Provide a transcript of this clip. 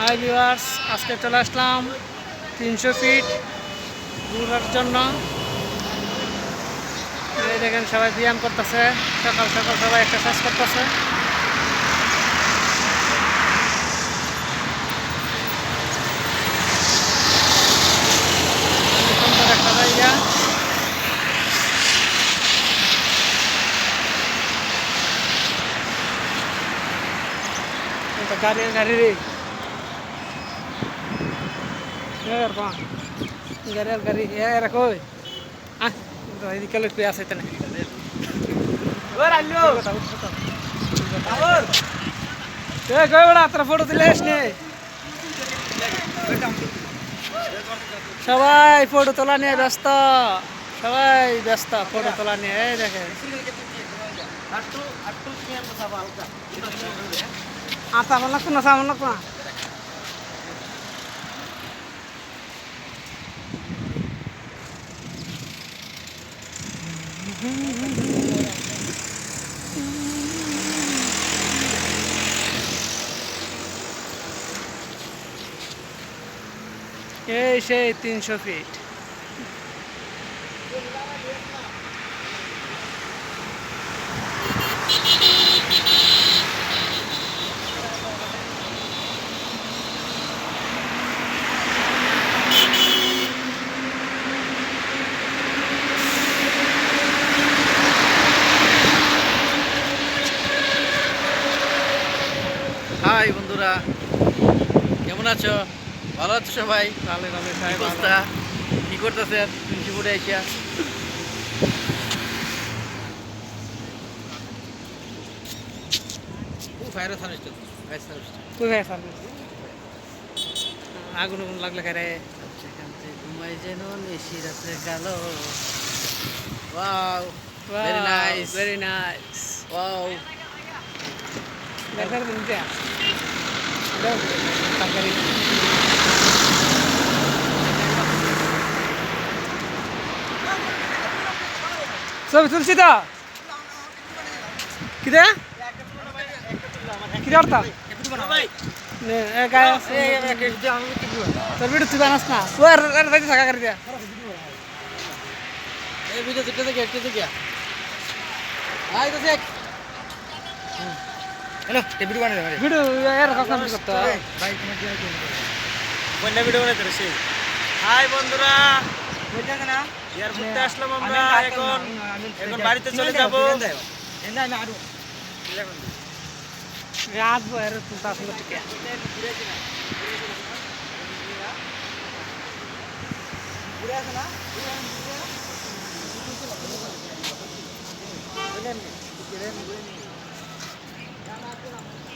Hi viewers, আজকে চলে আসলাম তিনশো ফিট ঘুরার জন্য। দেখেন সবাই ব্যায়াম করতেছে, সকাল সকাল সবাই এক্সারসাইজ করতেছে। গাড়ি গাড়ি গাড়ি আর গাড়ি এ রাখো আহ এদিকে লোক আছে তেনে কই সবাই ফটো তোলা নিয়ে ব্যস্ত। সবাই ব্যস্ত ফটো তোলা নিয়ে এই দেখে আর সামান লাগতো না সামান লাগতো না এই সেই তিনশো ফিট হাই বন্ধুরা কেমন আছো? ভালো আছো সবাই? ভালো কি। অবস্থা? করতেছেন? প্রিন্সিপুরে সার্ভিস আগুন আগুন লাগলে খারে সেখান থেকে ঘুমাই যেন নিশি রাত্রে গেল। Wow very nice very nice wow. দেখার దగ్గర నుంచే తగ్గరి सब तुलसीदा किधर किधर था नहीं काय तर वीडियो तुझा नसना वर अरे त्याची सगळा करते व्हिडिओ तिथे घ्या तिथे घ्या आहे तसे হ্যালো টেবিল বানাই দে ভিডিও এর কথা করতে ভাই তোমার কি আছে বন্যা ভিডিও বানাইতে রয়েছে হাই বন্ধুরা ইয়ার ঘুরতে আসলাম আমরা এখন এখন বাড়িতে চলে যাব রাত বয়ের তুলতা আসলে ঠিক